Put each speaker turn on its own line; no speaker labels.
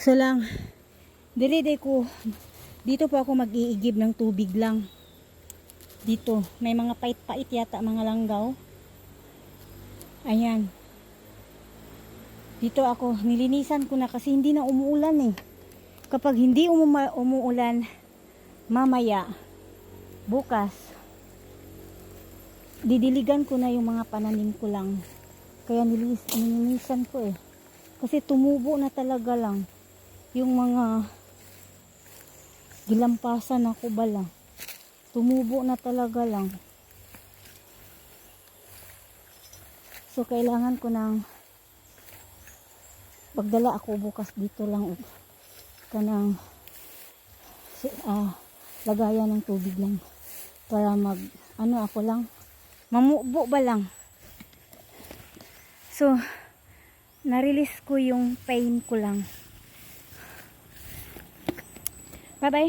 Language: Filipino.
So lang, dili day ko, dito po ako mag-iigib ng tubig lang. Dito, may mga pait-pait yata mga langgaw. Ayan. Dito ako, nilinisan ko na kasi hindi na umuulan eh. Kapag hindi umuma- umuulan, mamaya, bukas, didiligan ko na yung mga pananim ko lang. Kaya nilinisan ko eh. Kasi tumubo na talaga lang yung mga gilampasan ako bala. Tumubo na talaga lang. So, kailangan ko ng pagdala ako bukas dito lang kanang si- ah, lagayan ng tubig lang para mag ano ako lang mamubo ba lang so na-release ko yung pain ko lang 拜拜。